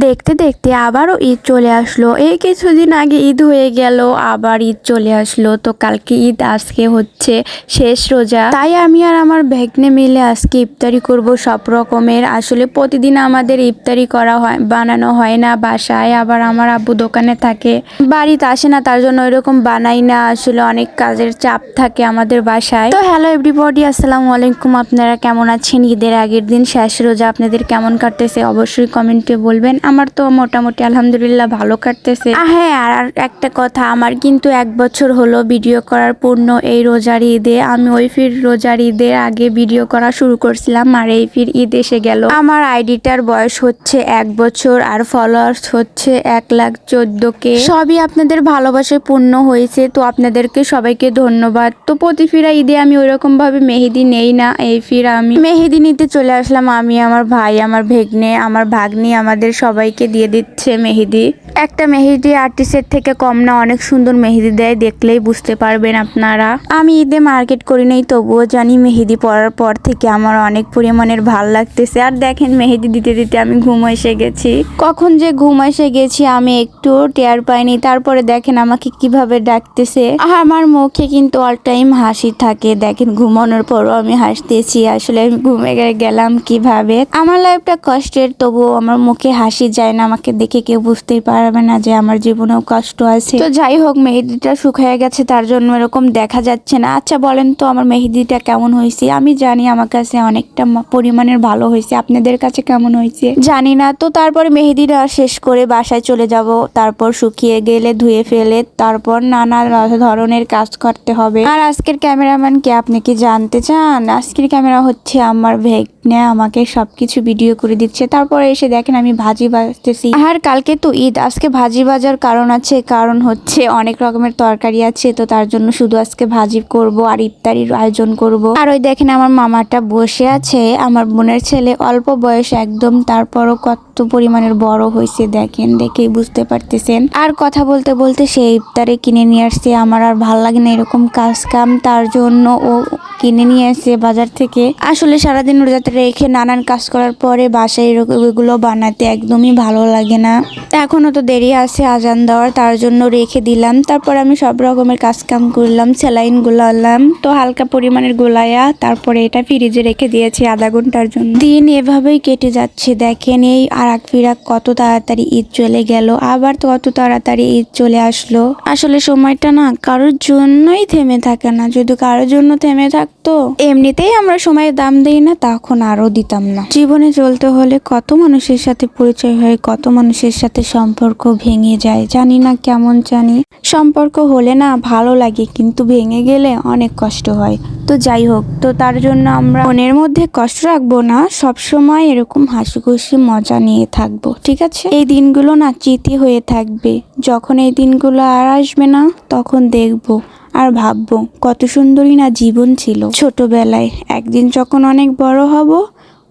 দেখতে দেখতে আবারও ঈদ চলে আসলো। এই কিছুদিন আগে ঈদ হয়ে গেল, আবার ঈদ চলে আসলো। তো কালকে ঈদ, আজকে হচ্ছে শেষ রোজা। তাই আমি আর আমার ভেগনে মিলে আজকে ইফতারি করব সব রকমের। আসলে প্রতিদিন আমাদের ইফতারি করা হয়, বানানো হয় না বাসায়। আবার আমার আব্বু দোকানে থাকে, বাড়িতে আসে না, তার জন্য ওইরকম বানাই না। আসলে অনেক কাজের চাপ থাকে আমাদের বাসায়। তো হ্যালো এভরিবডি আসসালামু আলাইকুম। আপনারা কেমন আছেন? ঈদের আগের দিন শেষ রোজা আপনাদের কেমন কাটতেছে? অবশ্যই কমেন্টে বলবেন। আমার তো মোটামুটি আলহামদুলিল্লাহ ভালো কাটতেছে। হ্যাঁ আর একটা কথা, আমার কিন্তু এক বছর হলো ভিডিও করার পূর্ণ এই রোজার ঈদে। আমি ওই ফির রোজার ঈদের আগে ভিডিও করা শুরু করছিলাম, আর এই ফির ঈদ এসে গেল। আমার আইডিটার বয়স হচ্ছে এক বছর, আর ফলোয়ার্স হচ্ছে এক লাখ চোদ্দ কে। সবই আপনাদের ভালোবাসায় পূর্ণ হয়েছে, তো আপনাদেরকে সবাইকে ধন্যবাদ। তো প্রতি ফিরা ঈদে আমি ওইরকম ভাবে মেহেদি নেই না, এই ফির আমি মেহেদি নিতে চলে আসলাম আমি, আমার ভাই, আমার ভেগনে, আমার ভাগ্নি, আমাদের সবাইকে দিয়ে দিচ্ছে মেহেদি। একটা মেহেদি আর্টিস্টের থেকে কম না, অনেক সুন্দর মেহেদি দেয়, দেখলেই বুঝতে পারবেন আপনারা। আমি ঈদে মার্কেট করি নাই, তবুও জানি মেহেদি পরার পর থেকে আমার অনেক পরিমাণের ভালো লাগতেছে। আর দেখেন মেহেদি দিতে দিতে আমি ঘুম এসে গেছি। কখন যে ঘুম এসে গেছি আমি একটু টের পাইনি। তারপরে দেখেন আমাকে কীভাবে ডাকতেছে। আমার মুখে কিন্তু অল টাইম হাসি থাকে। দেখেন ঘুমানোর পরও আমি হাসতেছি। আসলে আমি ঘুমে গেলাম কীভাবে? আমার লাইফটা কষ্টের, তবুও আমার মুখে হাসি যায় না আমাকে দেখে কেউ বুঝতেই পারবে না যে আমার জীবনেও কষ্ট আছে। তো যাই হোক মেহেদিটা শুকিয়ে গেছে তার জন্য এরকম দেখা যাচ্ছে না। আচ্ছা বলেন তো আমার মেহেদিটা কেমন হয়েছে? আমি জানি আমার কাছে অনেকটা পরিমাণের ভালো হয়েছে। আপনাদের কাছে কেমন হয়েছে? জানি না তো তারপরে মেহেদিটা শেষ করে বাসায় চলে যাব। তারপর শুকিয়ে গেলে ধুয়ে ফেলে তারপর নানা ধরনের কাজ করতে হবে। আর আজকের ক্যামেরাম্যান কে আপনি কি জানতে চান? আজকের ক্যামেরা হচ্ছে আমার ভেগনে আমাকে সবকিছু ভিডিও করে দিচ্ছে। তারপরে এসে দেখেন আমি ভাজি বাজতেছি আর কালকে তো ঈদ, আজকে ভাজি বাজার কারণ আছে, কারণ হচ্ছে অনেক রকমের তরকারি আছে, তো তার জন্য শুধু আজকে ভাজি করব আর ইফতারির আয়োজন করব। আর ওই দেখেন আমার মামাটা বসে আছে, আমার বোনের ছেলে অল্প বয়স একদম, তারপরও কত পরিমাণের বড় হয়েছে দেখেন, দেখেই বুঝতে পারতেছেন। আর কথা বলতে বলতে সে ইফতারে কিনে নিয়ে আসছে, আমার আর ভালো লাগে না এরকম কাজ কাম তার জন্য ও কিনে নিয়ে আসছে বাজার থেকে। আসলে সারাদিন রোজাতে রেখে নানান কাজ করার পরে বাসায় এরকম এগুলো বানাতে একদমই ভালো লাগে না। এখনও তো দেরি আছে আজান দেওয়ার, তার জন্য রেখে দিলাম। তারপর আমি সব রকমের কাজ কাম করলাম, স্যালাইন গুলালাম। তো হালকা পরিমাণের গোলায়া, তারপরে এটা ফ্রিজে রেখে দিয়েছি আধা ঘণ্টার জন্য। দিন এভাবেই কেটে যাচ্ছে, দেখেন এই আর এক ফিরাক কত তাড়াতাড়ি ঈদ চলে গেল। আবার তো কত তাড়াতাড়ি ঈদ চলে আসলো। আসলে সময়টা না কারোর জন্যই থেমে থাকে না। যদি কারোর জন্য থেমে থাকতো, এমনিতেই আমরা সময়ের দাম দিই না, তখন আরও দিতাম না। জীবনে চলতে হলে কত মানুষের সাথে পরিচয় হয় কত মানুষের সাথে সম্পর্ক ভেঙে যায়, জানি না কেমন জানি। সম্পর্ক হলে না ভালো লাগে, কিন্তু ভেঙে গেলে অনেক কষ্ট হয়। তো যাই হোক, তো তার জন্য আমরা মনের মধ্যে কষ্ট রাখব না সব সময় এরকম হাসি খুশি মজা নিয়ে থাকব, ঠিক আছে? এই দিনগুলো না চিতি হয়ে থাকবে। যখন এই দিনগুলো আর আসবে না, তখন দেখব আর ভাববো কত সুন্দরী না জীবন ছিল ছোটবেলায়। একদিন যখন অনেক বড় হব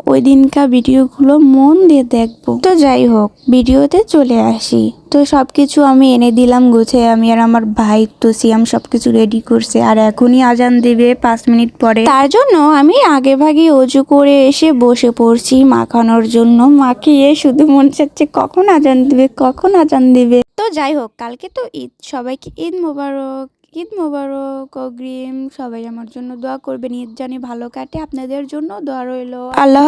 ওই দিনকার ভিডিওগুলো মন দিয়ে দেখব। তো যাই হোক, ভিডিওতে চলে আসি। তো সব কিছু আমি এনে দিলাম গুছে। আমি আর আমার ভাই তো সিয়াম সব কিছু রেডি করছে। আর এখনই আজান দেবে পাঁচ মিনিট পরে। তার জন্য আমি আগে ভাগে অজু করে এসে বসে পড়ছি মাখানোর জন্য। মাখিয়ে শুধু মন চাচ্ছে কখন আজান দেবে, কখন আজান দেবে। তো যাই হোক, কালকে তো ঈদ। সবাইকে ঈদ মোবারক ঈদ মোবারক, অগ্রিম। সবাই আমার জন্য দোয়া করবেন। ঈদ জানি ভালো কাটে, আপনাদের জন্য দোয়া রইল। আল্লাহ